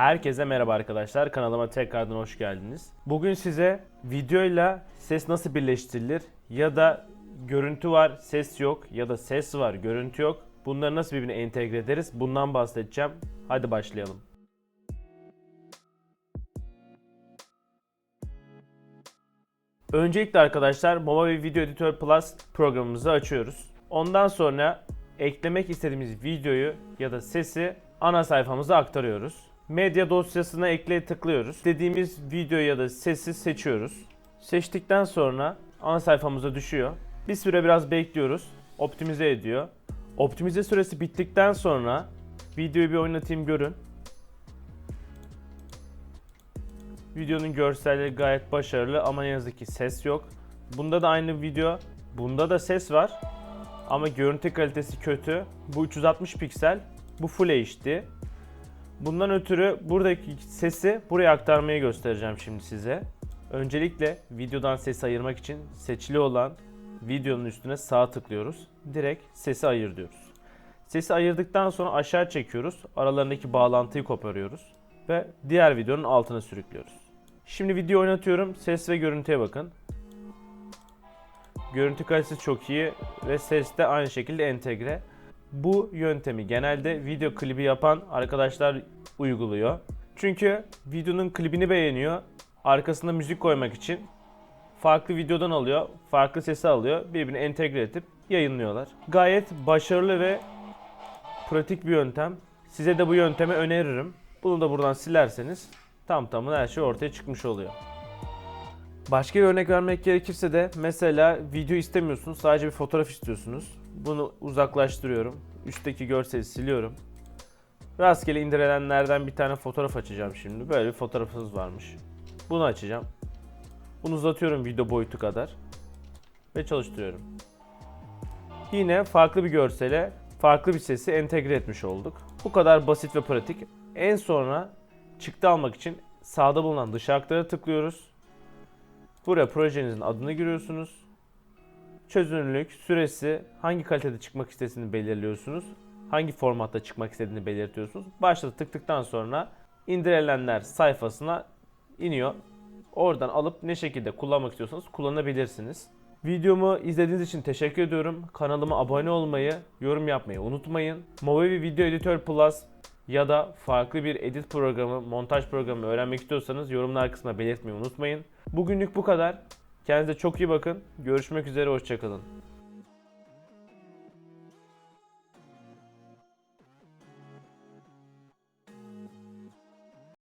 Herkese merhaba arkadaşlar. Kanalıma tekrardan hoş geldiniz. Bugün size videoyla ses nasıl birleştirilir ya da görüntü var, ses yok ya da ses var, görüntü yok. Bunları nasıl birbirine entegre ederiz? Bundan bahsedeceğim. Hadi başlayalım. Öncelikle arkadaşlar Movavi Video Editor Plus programımızı açıyoruz. Ondan sonra eklemek istediğimiz videoyu ya da sesi ana sayfamıza aktarıyoruz. Medya dosyasına ekle tıklıyoruz. İstediğimiz video ya da sesi seçiyoruz. Seçtikten sonra ana sayfamıza düşüyor. Bir süre biraz bekliyoruz. Optimize ediyor. Optimize süresi bittikten sonra videoyu bir oynatayım görün. Videonun görselleri gayet başarılı ama ne yazık ki ses yok. Bunda da aynı video. Bunda da ses var. Ama görüntü kalitesi kötü. Bu 360 piksel. Bu Full HD. Bundan ötürü buradaki sesi buraya aktarmayı göstereceğim şimdi size. Öncelikle videodan sesi ayırmak için seçili olan videonun üstüne sağ tıklıyoruz. Direkt sesi ayır diyoruz. Sesi ayırdıktan sonra aşağı çekiyoruz. Aralarındaki bağlantıyı koparıyoruz. Ve diğer videonun altına sürüklüyoruz. Şimdi video oynatıyorum. Ses ve görüntüye bakın. Görüntü kalitesi çok iyi ve ses de aynı şekilde entegre. Bu yöntemi genelde video klibi yapan arkadaşlar uyguluyor. Çünkü videonun klibini beğeniyor. Arkasında müzik koymak için farklı videodan alıyor, farklı sesi alıyor, birbirine entegre edip yayınlıyorlar. Gayet başarılı ve pratik bir yöntem. Size de bu yöntemi öneririm. Bunu da buradan silerseniz tam tamına her şey ortaya çıkmış oluyor. Başka bir örnek vermek gerekirse de mesela video istemiyorsunuz sadece bir fotoğraf istiyorsunuz. Bunu uzaklaştırıyorum. Üstteki görseli siliyorum. Rastgele indirilenlerden bir tane fotoğraf açacağım şimdi. Böyle bir fotoğrafınız varmış. Bunu açacağım. Bunu uzatıyorum video boyutu kadar. Ve çalıştırıyorum. Yine farklı bir görsele, farklı bir sesi entegre etmiş olduk. Bu kadar basit ve pratik. En sonra çıktı almak için sağda bulunan dışa aktara tıklıyoruz. Buraya projenizin adını giriyorsunuz. Çözünürlük, süresi, hangi kalitede çıkmak istediğini belirliyorsunuz. Hangi formatta çıkmak istediğini belirtiyorsunuz. Başta tıktıktan sonra indirilenler sayfasına iniyor. Oradan alıp ne şekilde kullanmak istiyorsanız kullanabilirsiniz. Videomu izlediğiniz için teşekkür ediyorum. Kanalıma abone olmayı, yorum yapmayı unutmayın. Movavi Video Editor Plus ya da farklı bir edit programı, montaj programı öğrenmek istiyorsanız yorumlar kısmına belirtmeyi unutmayın. Bugünlük bu kadar. Kendinize çok iyi bakın. Görüşmek üzere, hoşçakalın.